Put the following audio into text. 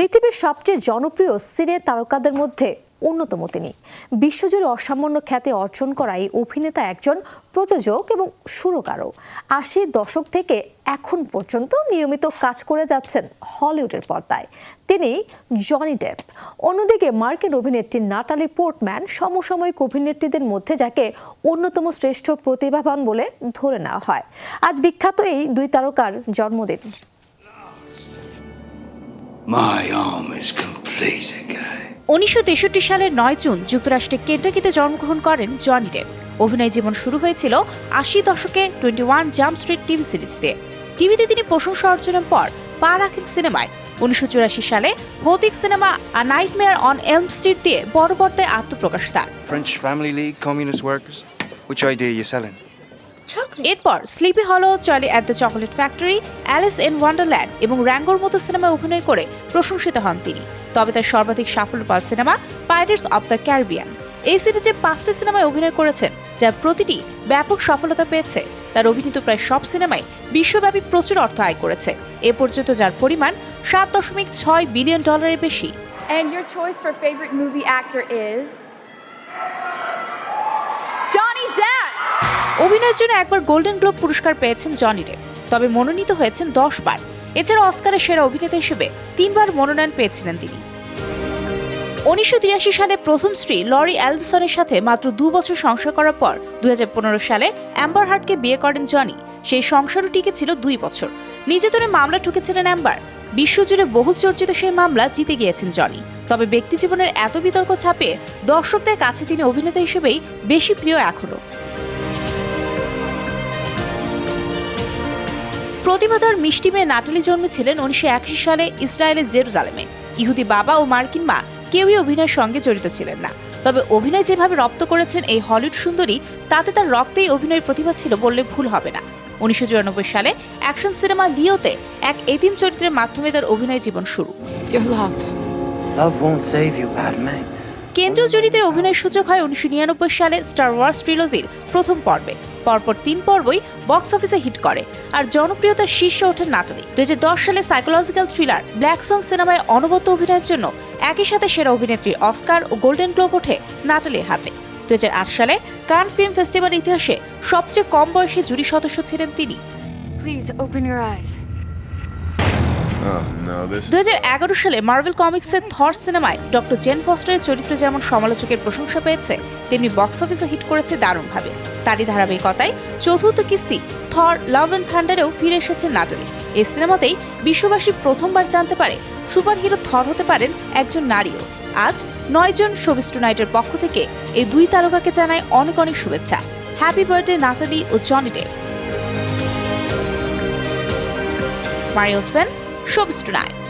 পৃথিবীর সবচেয়ে জনপ্রিয় সিনে তারকাদের মধ্যে অন্যতম তিনি। বিশ্বজুড়ে অসামান্য খ্যাতি অর্জন করা এই অভিনেতা একজন প্রযোজক এবং সুরকারও। আশির দশক থেকে এখন পর্যন্ত নিয়মিত কাজ করে যাচ্ছেন হলিউডের পর্দায়। তিনি জনি ডেপ। অন্যদিকে মার্কিন অভিনেত্রী নাটালি পোর্টম্যান সমসাময়িক অভিনেত্রীদের মধ্যে যাকে অন্যতম শ্রেষ্ঠ প্রতিভাবান বলে ধরে নেওয়া হয়। আজ বিখ্যাত এই দুই তারকার জন্মদিন। উনিশশো তেষট্টি সালের নয় জুন যুক্তরাষ্ট্রে কেন্টাকিতে জন্মগ্রহণ করেন জনি ডেপ অভিনয় জীবন শুরু হয়েছিল আশি দশকে twenty one Jump Street TV series দিয়ে টিভিতে তিনি প্রশংসা অর্জনের পর পা রাখেন সিনেমায় উনিশশো চুরাশি সালে ভৌতিক cinema a nightmare on Elm Street দিয়ে বড় পর্দায় আত্মপ্রকাশ তার French Family League, Communist Workers. Which idea you selling? এরপর স্লিপি হলো চলে at the Chocolate Factory Alice in Wonderland এবং র্যাঙ্গোর মতো সিনেমায় অভিনয় করে প্রশংসিত হন তিনি। তবে তার সর্বাধিক সাফল্য পাওয়া cinema Pirates of the Caribbean এই সিরিজে পাঁচটি সিনেমায় অভিনয় করেছেন যা প্রতিটি ব্যাপক সফলতা পেয়েছে। তার অভিনীত প্রায় সব সিনেমায় বিশ্বব্যাপী প্রচুর অর্থ আয় করেছে। এ পর্যন্ত যার পরিমাণ সাত দশমিক ছয় বিলিয়ন ডলারের বেশি। And your choice for favorite movie actor is? অভিনয়ের জন্য একবার গোল্ডেন গ্লোব পুরস্কার পেয়েছেন জনি ডেপ তবে মনোনীত হয়েছেন দশ বার। এছাড়া অস্কারের সেরা অভিনেতা হিসেবে তিনবার মনোনয়ন পেয়েছিলেন তিনি। উনিশশো তিরাশি সালে প্রথম স্ত্রী লরি অ্যালডিসনের সাথে মাত্র দু বছর সংসার করার পর দুই সালে অ্যাম্বার হার্টকে বিয়ে করেন জনি সেই সংসারও টিকেছিল দুই বছর। নিজেতনে মামলা ঠুকেছিলেন অ্যাম্বার বিশ্বজুড়ে বহু চর্চিত সেই মামলা জিতে গিয়েছেন জনি তবে ব্যক্তিজীবনের এত বিতর্ক ছাপিয়ে দর্শকদের কাছে তিনি অভিনেতা হিসেবেই বেশি প্রিয় এখনও। প্রতিভাধর মিষ্টি মেয়ে নাটালি জন্মেছিলেন উনিশশো একাশি সালে ইসরায়েলের জেরুজালেমে ইহুদি বাবা ও মার্কিন মা কেউই অভিনয়ের সঙ্গে জড়িত ছিলেন না তবে অভিনয় যেভাবে রপ্ত করেছেন এই হলিউড সুন্দরী তাতে তার রক্তেই অভিনয়ের প্রতিভা ছিল বললে ভুল হবে না উনিশশো চুরানব্বই সালে অ্যাকশন সিনেমা লিওতে এক এতিম চরিত্রের মাধ্যমে তার অভিনয় জীবন শুরু love. Love won't save you, Padme. কেন্দ্রীয় চরিত্রের অভিনয়ের সুযোগ হয় উনিশশো নিরানব্বই সালে স্টার ওয়ার্স ট্রিলজির প্রথম পর্বে। পরপর তিন পর্বই বক্স অফিসে হিট করে আর জনপ্রিয়তার শীর্ষে ওঠেন নাটলি দুই সালে সাইকোলজিক্যাল থ্রিলার ব্ল্যাকসন সিনেমায় অনবদ্য অভিনয়ের জন্য একই সাথে সেরা অভিনেত্রী অস্কার ও গোল্ডেন গ্লোব ওঠে নাটালির হাতে। দু হাজার আট সালে কান ফিল্ম ফেস্টিভ্যাল ইতিহাসে সবচেয়ে কম বয়সী জুরি সদস্য ছিলেন তিনি। Open your দু হাজার এগারো সালে মার্ভেল কমিক্সের থর সিনেমায় ডক্টর জেন ফস্টারের চরিত্র যেমন সমালোচকের প্রশংসা পেয়েছে, তেমনি বক্স অফিসও হিট করেছে দারুণভাবে। তারই ধারাবাহিকতায় চতুর্থ কিস্তি থর লাভ অ্যান্ড থান্ডারেও ফিরে এসেছেন নাটলি এই সিনেমাতেই বিশ্ববাসী প্রথমবার জানতে পারে সুপারহিরো থর হতে পারেন একজন নারীও। আজ নয়জন শোবিস্টু নাইটের পক্ষ থেকে এই দুই তারকাকে জানায় অনেক অনেক শুভেচ্ছা। হ্যাপি বার্থডে নাটালি ও জনি ডে মারিও সেন শোবিস্টু নাইট